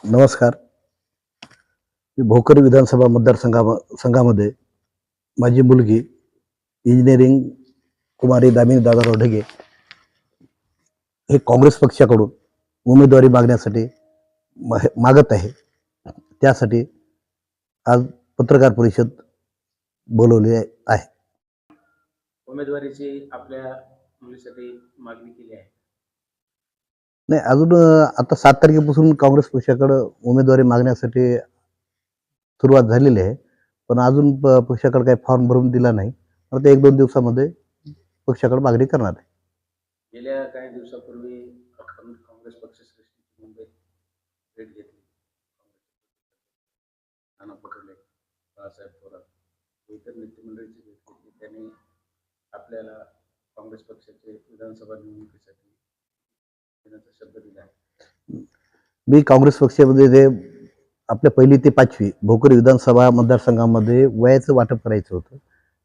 नमस्कार. मी भोकर विधानसभा मतदारसंघा संघामध्ये माझी मुलगी इंजिनिअरिंग कुमारी दामिनी दादाराव ढगे हे काँग्रेस पक्षाकडून उमेदवारी मागण्यासाठी मागत आहे. त्यासाठी आज पत्रकार परिषद बोलवली आहे. उमेदवारीची आपल्या मुलीसाठी मागणी केली आहे. नाही अजून आता सात तारखेपासून काँग्रेस पक्षाकडं उमेदवारी मागण्यासाठी सुरुवात झालेली आहे. पण अजून प- पक्षाकडे काही फॉर्म भरून दिला नाही. आता एक दोन दिवसामध्ये पक्षाकडे मागणी करणार आहे. गेल्या काही दिवसापूर्वी काँग्रेस पक्ष मुंबईत भेट घेतली. नाना पटोले बाळासाहेब थोरात इतर नेतेमंडळीची भेट घेतली. त्यांनी आपल्याला काँग्रेस पक्षाचे विधानसभा निवडणुकीसाठी देण्याचा शब्द दिला आहे मी काँग्रेस पक्षामध्ये ते आपल्या पहिली ते पाचवी भोकर विधानसभा मतदारसंघामध्ये वयाचं वाटप करायचं होतं.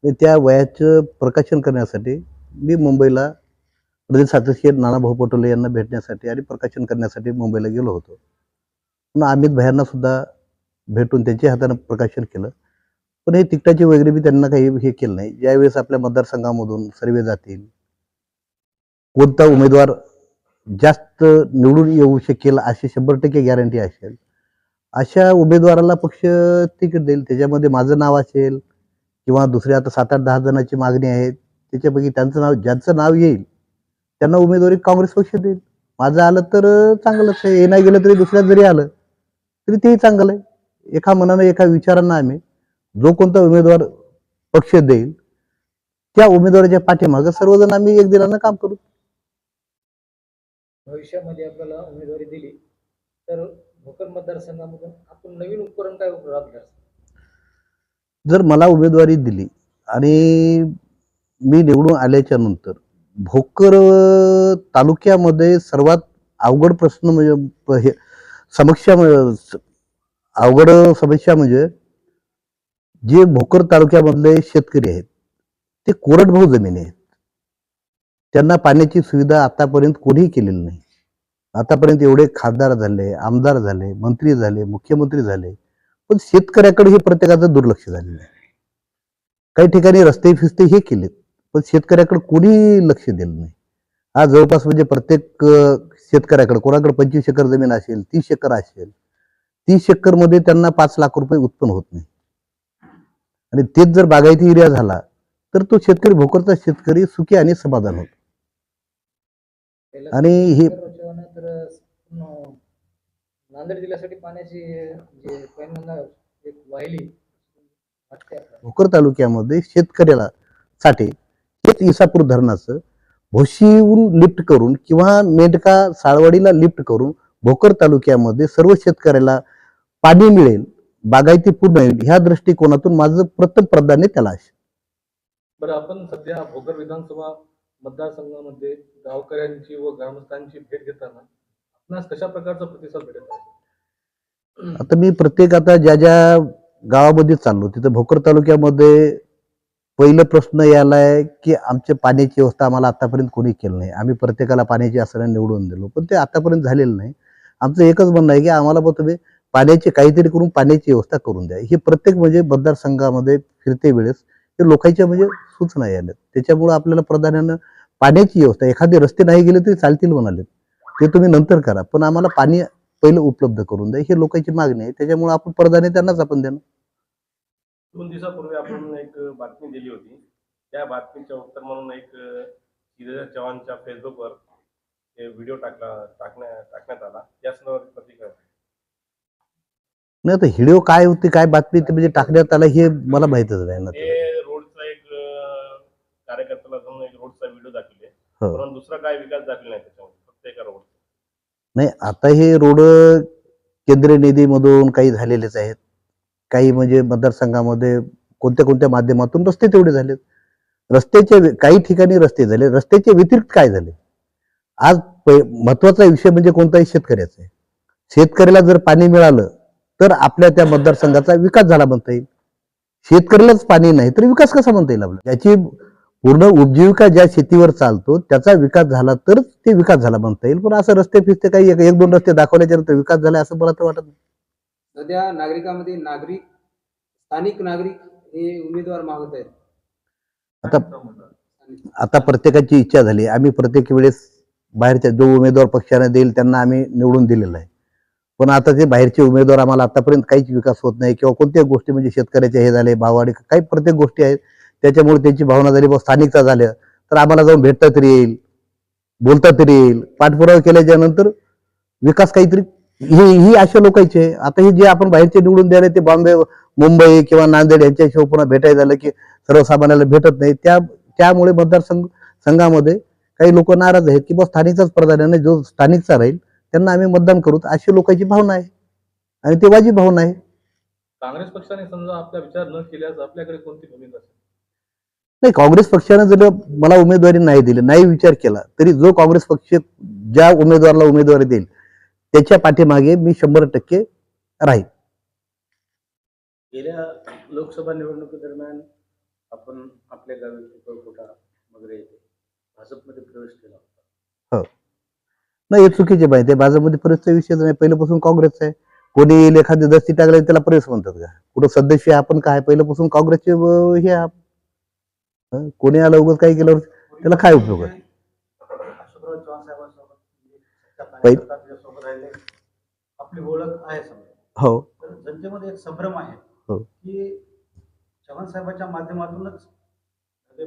आणि त्या वयाचं प्रकाशन करण्यासाठी मी मुंबईला प्रदेश अध्यक्ष नानाभाऊ पटोले यांना भेटण्यासाठी आणि प्रकाशन करण्यासाठी मुंबईला गेलो होतो. मग अमित भयांना सुद्धा भेटून त्यांच्या हातानं प्रकाशन केलं. पण हे तिकटाचे वगैरे बी त्यांना काही हे केलं नाही. ज्यावेळेस आपल्या मतदारसंघामधून सर्वे जातील कोणता उमेदवार जास्त निवडून येऊ शकेल अशी शंभर टक्के गॅरंटी असेल. अशा उमेदवाराला पक्ष तिकीट देईल. त्याच्यामध्ये माझं नाव असेल किंवा दुसऱ्या आता सात आठ दहा जणांची मागणी आहे त्याच्यापैकी त्यांचं नाव ज्यांचं नाव येईल त्यांना उमेदवारी काँग्रेस पक्ष देईल. माझं आलं तर चांगलंच आहे. हे नाही गेलं तरी दुसऱ्या जरी आलं तरी तेही चांगलं आहे. एका मनानं एका विचारांना आम्ही जो कोणता उमेदवार पक्ष देईल त्या उमेदवाराच्या पाठीमागं सर्वजण आम्ही एक दिलानं काम करू. भविष्यामध्ये आपल्याला उमेदवारी दिली तर भोकर मतदारसंघामधून आपण नवीन उपकरण काय राबलं जर मला उमेदवारी दिली आणि मी निवडून आल्याच्यानंतर भोकर तालुक्यामध्ये सर्वात अवघड प्रश्न म्हणजे हे समस्या अवघड समस्या म्हणजे जे भोकर तालुक्यामधले शेतकरी आहेत ते कोरडभाऊ जमिनी आहेत. त्यांना पाण्याची सुविधा आतापर्यंत कोणीही केलेली नाही. आतापर्यंत एवढे खासदार झाले आमदार झाले मंत्री झाले मुख्यमंत्री झाले पण शेतकऱ्याकडे हे प्रत्येकाचं दुर्लक्ष झालेलं आहे. काही ठिकाणी रस्ते फिस्ते हे केलेत पण शेतकऱ्याकडे कोणी लक्ष दिलं नाही. आज जवळपास म्हणजे प्रत्येक शेतकऱ्याकडे कोणाकडे पंचवीस एकर जमीन असेल तीस एकर असेल तीस एकरमध्ये त्यांना पाच लाख रुपये उत्पन्न होत नाही. आणि तेच जर बागायती एरिया झाला तर तो शेतकरी भोकरचा शेतकरी सुखी आणि समाधान होतो. आणि हे नांदेड जिल्ह्यासाठी पाण्याची जे पहिल्यांदा एक वाहिली. भोकर तालुक्यामध्ये शेतकऱ्याला साठी हेच इसापूर धरणाचं भोशीहून लिफ्ट करून किंवा मेंढका साळवाडीला लिफ्ट करून भोकर तालुक्यामध्ये सर्व शेतकऱ्याला पाणी मिळेल बागायती पूर्ण होईल ह्या दृष्टिकोनातून माझं प्रथम प्राधान्य त्याला असेल बरं आपण सध्या भोकर विधानसभा मतदारसंघामध्ये गावकऱ्यांची व ग्रामस्थांची भेट घेताना आपणास कशा प्रकारचा प्रतिसाद भेटत आहे? आता मी प्रत्येक आता ज्या ज्या गावामध्ये चाललो तिथं भोकर तालुक्यामध्ये पहिलं प्रश्न यायलाय की आमच्या पाण्याची व्यवस्था आम्हाला आतापर्यंत कोणी केलं नाही. आम्ही प्रत्येकाला पाण्याची असं निवडून दिलो पण ते आतापर्यंत झालेलं नाही. आमचं एकच म्हणणं आहे की आम्हाला पण तुम्ही पाण्याची काहीतरी करून पाण्याची व्यवस्था करून द्या. हे प्रत्येक म्हणजे मतदारसंघामध्ये फिरते वेळेस ते लोकांच्या म्हणजे सूचना यायला त्याच्यामुळे आपल्याला प्राधान्यानं पाण्याची व्यवस्था एखादे रस्ते नाही गेले तरी चालतील म्हणाले ते तुम्ही नंतर करा पण आम्हाला पाणी पहिलं उपलब्ध करून द्या हे लोकांची मागणी आहे. त्याच्यामुळे आपण प्राधान्य त्यांनाच आपण देणं दोन दिवसापूर्वी आपण एक बातमी दिली होती. त्या बातमीच्या उत्तर म्हणून एक धीरज चव्हाणच्या फेसबुकवर व्हिडिओ टाकला टाकण्या टाकण्यात आला. या संदर्भात प्रतिक्रिया नाही आता व्हिडिओ काय होती काय बातमी ते म्हणजे टाकण्यात आला हे मला माहितच नाही ना. कार्यकर्त्याला जाऊन एक रोडचा व्हिडिओ दाखवले हो. परंतु दुसरा काय विकास दाखले नाही त्याच्यामध्ये? फक्त एका रोड नाही आता हे रोड केंद्रीय निधीमधून काही झालेलेच आहेत. काही म्हणजे मतदारसंघामध्ये कोणत्या कोणत्या माध्यमातून रस्ते तेवढे झालेत. रस्त्याचे वे- काही ठिकाणी रस्ते झाले. रस्त्याचे व्यतिरिक्त काय झाले? आज प- महत्त्वाचा विषय म्हणजे कोणताही शेतकऱ्याचा आहे. शेतकऱ्याला जर पाणी मिळालं तर आपल्या त्या मतदारसंघाचा विकास झाला म्हणता येईल. शेतकऱ्यालाच पाणी नाही तर विकास कसा म्हणता येईल आपला याची पूर्ण उपजीविका ज्या शेतीवर चालतो त्याचा विकास झाला तरच ते विकास झाला म्हणता येईल. पण असं रस्ते फिरते काही एक एक दोन रस्ते दाखवल्याच्या नंतर विकास झाला असं मला तर वाटत नाही. सध्या नागरिकांमध्ये नागरिक स्थानिक नागरिक हे उमेदवार मागत आहेत. आता. आता प्रत्येकाची इच्छा झाली. आम्ही प्रत्येक वेळेस बाहेरच्या जो उमेदवार पक्षाने देईल त्यांना आम्ही निवडून दिलेलं आहे. पण आता ते बाहेरचे उमेदवार आम्हाला आतापर्यंत काहीच विकास होत नाही किंवा कोणत्याच गोष्टी म्हणजे शेतकऱ्याचे हे झाले भाववाढी काही प्रत्येक गोष्टी आहेत. त्याच्यामुळे त्यांची भावना झाली बा स्थानिकचा झाल्या तर आम्हाला जाऊन भेटता तरी येईल बोलता तरी येईल. पाठपुरावा केल्याच्यानंतर विकास काहीतरी ही ही अशा लोकांची आहे. आता हे जे आपण बाहेरचे निवडून द्यायला ते बॉम्बे मुंबई किंवा नांदेड यांच्याशी पुन्हा भेटायला झालं की सर्वसामान्याला भेटत नाही. त्या त्यामुळे मतदारसंघ संघामध्ये काही लोक नाराज आहेत की बा स्थानिकचाच प्राधान्याने जो स्थानिकचा राहील त्यांना आम्ही मतदान करू. अशी लोकांची भावना आहे. आणि ते वाजी भावना आहे. काँग्रेस पक्षाने समजा आपला विचार न केल्यास आपल्याकडे कोणती भूमिका नाही काँग्रेस पक्षानं जर मला उमेदवारी नाही दिली नाही विचार केला तरी जो काँग्रेस पक्ष ज्या उमेदवाराला उमेदवारी देईल त्याच्या पाठीमागे मी शंभर टक्के राहील गेल्या लोकसभा निवडणुकीदरम्यान आपण आपल्या वगैरे भाजपमध्ये प्रवेश केला होता. नाही हे चुकीचे माहिती आहे. भाजपमध्ये प्रवेशचा विषय नाही. पहिल्यापासून काँग्रेसचा आहे. कोणी एखादी दस्ती टाकली त्याला प्रवेश म्हणतात का? कुठं सदस्य आपण काय? पहिल्यापासून काँग्रेसचे हे. हं? कोणी आलं उगाच काही केल्यावर त्याला काय उपयोग आहे? आपली ओळख आहे हो. जनतेमध्ये एक संभ्रम आहे हो. की चव्हाण साहेबांच्या माध्यमातूनच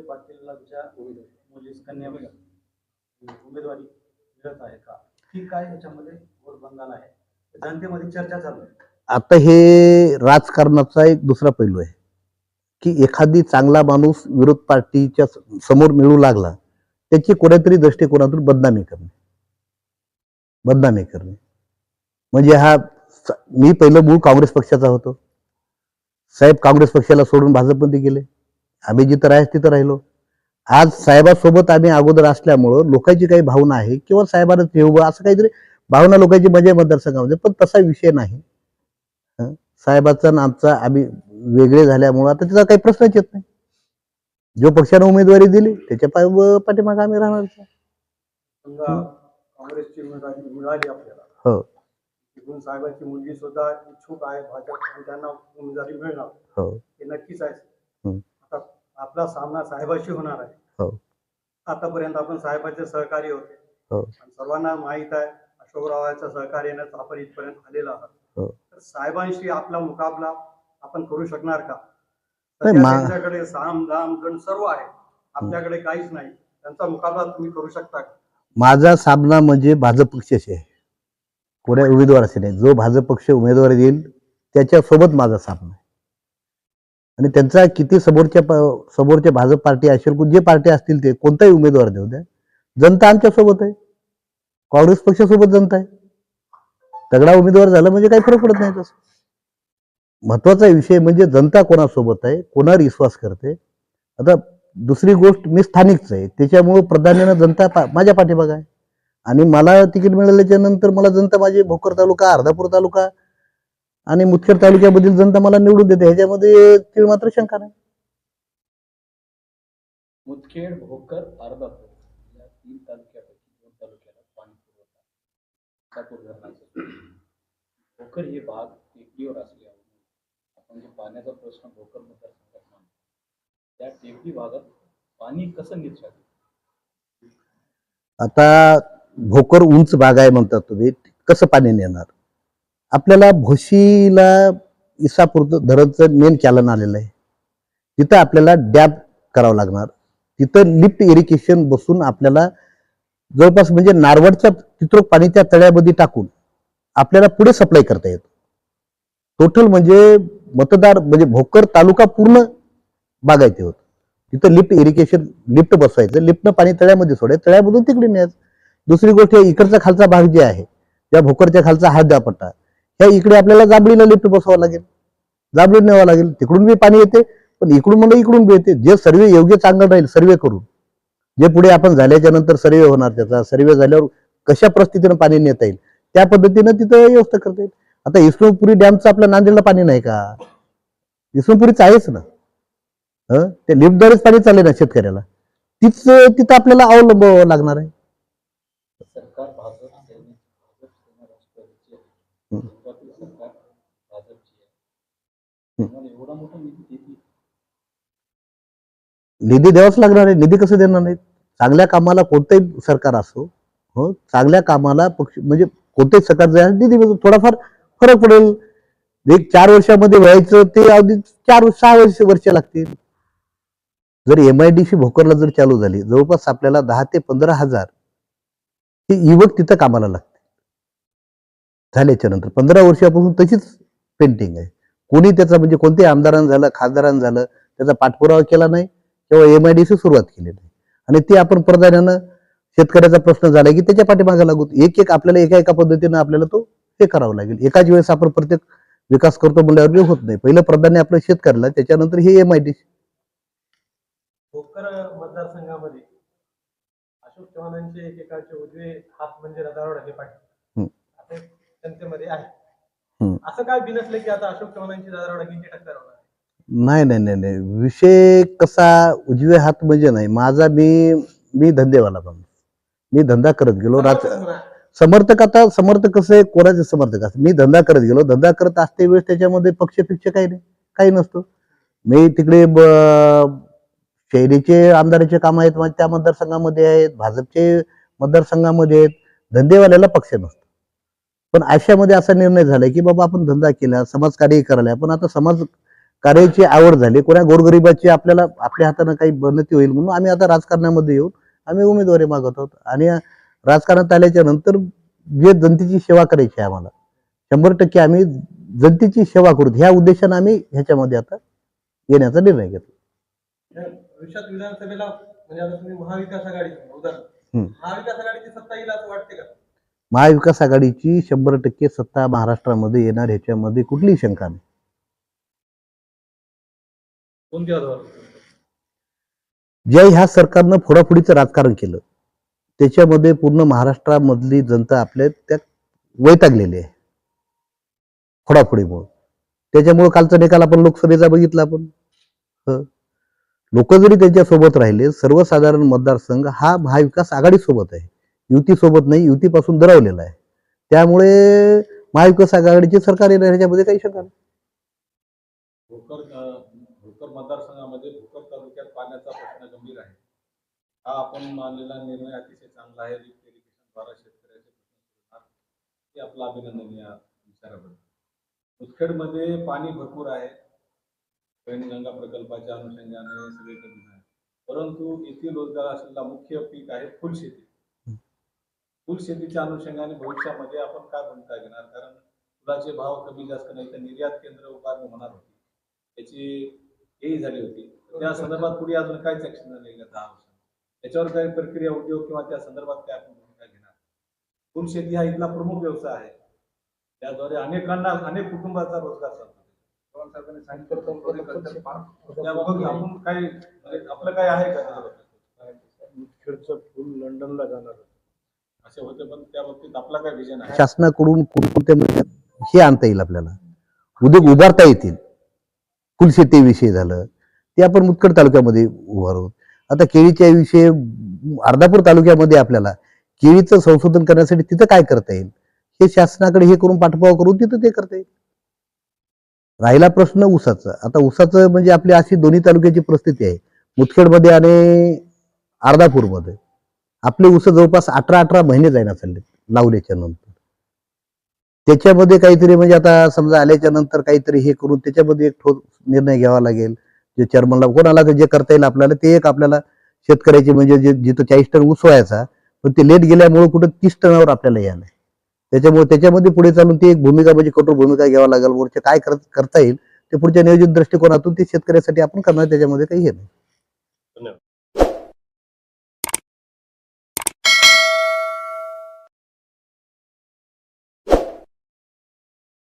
पाटीलांच्या मुलीस कन्या उमेदवारी मिळत आहे का? की काय याच्यामध्ये आहे? जनतेमध्ये चर्चा चालू आहे. आता हे राजकारणाचा एक दुसरा पैलू आहे. की एखादी चांगला माणूस विरोध पार्टीच्या समोर मिळू लागला त्याची कोणत्यातरी दृष्टिकोनातून बदनामी करणे. बदनामी करणे. म्हणजे हा स- मी पहिलं मूळ काँग्रेस पक्षाचा होतो. साहेब काँग्रेस पक्षाला सोडून भाजपमध्ये गेले. आम्ही जिथं राहायच तिथं राहिलो. आज साहेबासोबत आम्ही अगोदर असल्यामुळं लोकांची काही भावना आहे किंवा साहेबांना ठेवू असं काहीतरी भावना लोकांची मजा मतदारसंघामध्ये पण तसा विषय नाही. साहेबाचा आमचा आम्ही वेगळे झाल्यामुळं आता त्याचा काही प्रश्नच येत नाही जो पक्षाने उमेदवारी दिली त्याच्या पाठीमागे आम्ही राहणार समजा काँग्रेसची उमेदवारी मिळाली आपल्याला हो. साहेबांची मुलगी सुद्धा इच्छुक आहे भाजप आणि त्यांना उमेदवारी मिळणार हो. हे नक्कीच आहे. आता आपला सामना साहेबाशी होणार आहे हो. आतापर्यंत आपण साहेबांचे सहकारी होते हो. आणि सर्वांना माहीत आहे अशोकरावांच्या सहकार्यानेच आपण इथपर्यंत आलेलो आहात हो. तर साहेबांशी आपला मुकाबला आपण करू शकणार का? त्यांच्याकडे साम दाम गण सर्व आहे. आपल्याकडे काहीच नाही. त्यांचा मुकाबला तुम्ही करू शकता का? माझा सामना म्हणजे भाजप पक्षाशी आहे. कोण्या उमेदवाराशी नाही जो भाजप पक्ष उमेदवारी देईल त्याच्यासोबत माझा सामना आहे. आणि त्यांचा किती समोरच्या समोरच्या भाजप पार्टी असेल जे पार्टी असतील ते कोणताही उमेदवार देऊ द्या. जनता आमच्यासोबत आहे. काँग्रेस पक्षासोबत जनता आहे. तगडा उमेदवार झाला म्हणजे काही फरक पडत नाही तसं. महत्त्वाचा विषय म्हणजे जनता कोणासोबत आहे कोणावर विश्वास करते? आता दुसरी गोष्ट मी स्थानिकच आहे. त्याच्यामुळे प्राधान्यानं जनता पा- माझ्या पाठीमागं आहे. आणि मला तिकीट मिळाल्याच्या नंतर मला जनता माझी भोकर तालुका अर्धापूर तालुका आणि मुदखेड तालुक्यामधील जनता मला निवडून देते. ह्याच्यामध्ये तीळ मात्र शंका नाही. मुदखेड भोकर अर्धापूर या तीन तालुक्यापैकी दोन तालुक्याला पाणी पुरवठा भोकर हे भाग टेकडीवर असल्या म्हणजे पाण्याचा प्रश्न भोकर मतदारसंघात त्या टेकडी भागात पाणी कसं नीट आता भोकर उंच भाग आहे म्हणतात तुम्ही कसं पाणी नेणार? आपल्याला भोशीला इसापूर धरणचं मेन कॅलन आलेलं आहे. तिथं आपल्याला डॅब करावं लागणार. तिथं लिफ्ट इरिगेशन बसून आपल्याला जवळपास म्हणजे नारवडच्या तिथं पाणी त्या तळ्यामध्ये टाकून आपल्याला पुढे सप्लाय करता येतो. टोटल म्हणजे मतदार म्हणजे भोकर तालुका पूर्ण बागायती होत. तिथं लिफ्ट इरिगेशन लिफ्ट बसवायचं लिफ्टनं पाणी तळ्यामध्ये सोडायचं तळ्यामधून तिकडे न्यायचं. दुसरी गोष्ट इकडचा खालचा भाग जे आहे त्या भोकरच्या खालचा हा पट्टा. ह्या इकडे आपल्याला जांभळीला लिफ्ट बसवावं लागेल. जांभळी न्यावं लागेल. तिकडून बी पाणी येते पण इकडून म्हणजे इकडून बी येते. जे सर्वे योग्य चांगलं राहील सर्वे करून. जे पुढे आपण झाल्याच्यानंतर सर्वे होणार त्याचा सर्वे झाल्यावर कशा परिस्थितीनं पाणी नेता येईल त्या पद्धतीनं तिथं व्यवस्था करता येईल. आता इस्लामपुरी डॅमचं आपल्या नांदेडला पाणी नाही का? इस्लामपुरीचं आहेच ना. हं? ते लिफ्टद्वारेच पाणी चालले ना शेतकऱ्याला. तीच तिथं आपल्याला अवलंबावं लागणार आहे. निधी द्यावाच लागणार आहे. निधी कसं देणार नाही चांगल्या कामाला कोणतंही सरकार असो हो? चांगल्या कामाला पक्ष म्हणजे कोणतेही सरकार निधी म्हणजे थोडाफार फरक पडेल. एक चार वर्षामध्ये व्हायचं ते अगदी चार सहा वर्ष वर्ष लागतील. जर एम आय डी सी भोकरला जर चालू झाली जवळपास आपल्याला दहा ते पंधरा हजार हे युवक तिथं कामाला लागते झाल्याच्यानंतर पंधरा वर्षापासून तशीच पेंटिंग आहे. कोणी त्याचा म्हणजे कोणत्याही आमदारांना झालं खासदारांना झालं त्याचा पाठपुरावा केला नाही किंवा एम आय डी सी सुरुवात केली नाही. आणि ते आपण प्राधान्यानं शेतकऱ्याचा प्रश्न झाला की त्याच्या पाठीमागे लागू. एक एक आपल्याला एका एका पद्धतीनं आपल्याला तो हे करावं लागेल. एकाच वेळेस आपण प्रत्येक विकास करतो म्हणल्यावर होत नाही. पहिलं प्राधान्य आपलं शेतकऱ्याला त्याच्यानंतर हे एम आय डी भोकर मतदारसंघामध्ये अशोक चव्हाणांचे एकेकाचे उजवे हात म्हणजे रदार ढगे पाटील. हम्म. आता जनतेमध्ये आहे. असं काय बिनसलं की आता अशोक चव्हाणांची दादा ढगेंची टक्कर होणार नाही नाही नाही नाही. विषय कसा उजवे हात म्हणजे नाही. माझा मी मी धंदेवाला माणूस मी धंदा करत गेलो. राज समर्थक आता समर्थक कसं आहे? कोणाचे समर्थक असतात. मी धंदा करत गेलो. धंदा करत असते वेळेस त्याच्यामध्ये पक्ष पिक्ष काही नाही. काही नसतो. मी तिकडे ब- आमदाराचे काम आहेत त्या मतदारसंघामध्ये आहेत. भाजपचे मतदारसंघामध्ये आहेत. धंदेवाल्याला पक्ष नसतो. पण आशामध्ये असा निर्णय झाला की बाबा आपण धंदा केला समाजकार्य करायला. पण आता समाज कार्याची आवड झाली. कोणा गोरगरिबाची आपल्याला आपल्या हातानं काही बनती होईल म्हणून आम्ही आता राजकारणामध्ये येऊन आम्ही उमेदवारी मागत आहोत. आणि राजकारणात आल्याच्यानंतर जे जनतेची सेवा करायची आहे आम्हाला. शंभर टक्के आम्ही जनतेची सेवा करू. ह्या उद्देशाने आम्ही ह्याच्यामध्ये आता येण्याचा निर्णय घेतला. भविष्यात विधानसभेला म्हणजे आता तुम्ही महाविकास आघाडी उदाहरण. हम्म. महाविकास आघाडीची सत्ता येईल असं वाटते का? महाविकास आघाडीची शंभर टक्के सत्ता महाराष्ट्रामध्ये येणार ह्याच्यामध्ये कुठलीही शंका नाही. कोणत्या ज्या ह्या सरकारनं फोडाफोडीचं राजकारण केलं त्याच्यामध्ये पूर्ण महाराष्ट्रामधली जनता आपल्या त्यात वैतागलेली आहे. फोडाफोडीमुळं त्याच्यामुळं कालचा निकाल आपण लोकसभेचा बघितला आपण. लोक जरी त्यांच्यासोबत राहिले सर्वसाधारण मतदारसंघ हा महाविकास आघाडीसोबत आहे. युतीसोबत नाही युतीपासून दरावलेला आहे. त्यामुळे महाविकास आघाडीचे सरकार येणार ह्याच्यामध्ये काही शंका नाही. भोकर मतदारसंघामध्ये भोकर तालुक्यात पाण्याचा प्रश्न गंभीर आहे. हा आपण मानलेला निर्णय अतिशय चांगला आहे. लिफ्ट इरिगेशनद्वारा शेतकऱ्याचे प्रश्न हे आपलं अभिनंदनीय विचाराबद्दल. मुदखेडमध्ये पाणी भरपूर आहे. पैनगंगा प्रकल्पाच्या अनुषंगाने सगळीकडे आहे. परंतु येथील रोजगार असलेला मुख्य पीक आहे फुलशेती. फुलशेतीच्या अनुषंगाने भविष्यामध्ये आपण काय भूमिका घेणार? कारण फुलाचे भाव कमी जास्त नाही तर निर्यात केंद्र उभारणी होणार होती. त्याची हेही झाली होती. त्या संदर्भात पुढे अजून काहीच ऍक्शन झाले दहा वर्षात त्याच्यावर काही प्रक्रिया उद्योग किंवा त्या संदर्भात काय आपण भूमिका घेणार? फुलशेती हा इथला प्रमुख व्यवसाय आहे. त्याद्वारे अनेकांना अनेक कुटुंबाचा रोजगार बाबतीत आपण काही म्हणजे आपलं काय आहे का त्याच्याबद्दल? खेडचं फुल लंडनला जाणार असे होते पण त्या बाबतीत आपला काय विजन आहे? शासनाकडून कोणकोणत्या हे आणता येईल आपल्याला. उद्योग उभारता येतील. फुलशेतीविषयी झालं ते आपण मुतकड तालुक्यामध्ये उभारू आता केळीच्या विषयी अर्धापूर तालुक्यामध्ये आपल्याला केळीचं संशोधन करण्यासाठी तिथं काय करता येईल? हे शासनाकडे हे करून पाठपुरावा करून तिथं ते करता येईल. राहिला प्रश्न ऊसाचा. आता ऊसाचं म्हणजे आपली अशी दोन्ही तालुक्याची परिस्थिती आहे. मुदखेडमध्ये आणि अर्धापूरमध्ये. आपले ऊस जवळपास अठरा अठरा महिने जायना चालले लावल्याच्या नंतर. त्याच्यामध्ये काहीतरी म्हणजे आता समजा आल्याच्यानंतर काहीतरी हे करून त्याच्यामध्ये एक ठोस निर्णय घ्यावा लागेल. जे चेअरमनला कोणाला जे करता येईल आपल्याला ते एक आपल्याला शेतकऱ्याचे म्हणजे जे जिथं चाळीस टन ऊस व्हायचा पण ते लेट गेल्यामुळे कुठं तीस टनावर आपल्याला यायला त्याच्यामुळे त्याच्यामध्ये पुढे चालून ती एक भूमिका म्हणजे कठोर भूमिका घ्यावा लागेल. वरचे काय करता येईल ते पुढच्या नियोजित दृष्टिकोनातून ते शेतकऱ्यासाठी आपण करणार त्याच्यामध्ये काही हे नाही.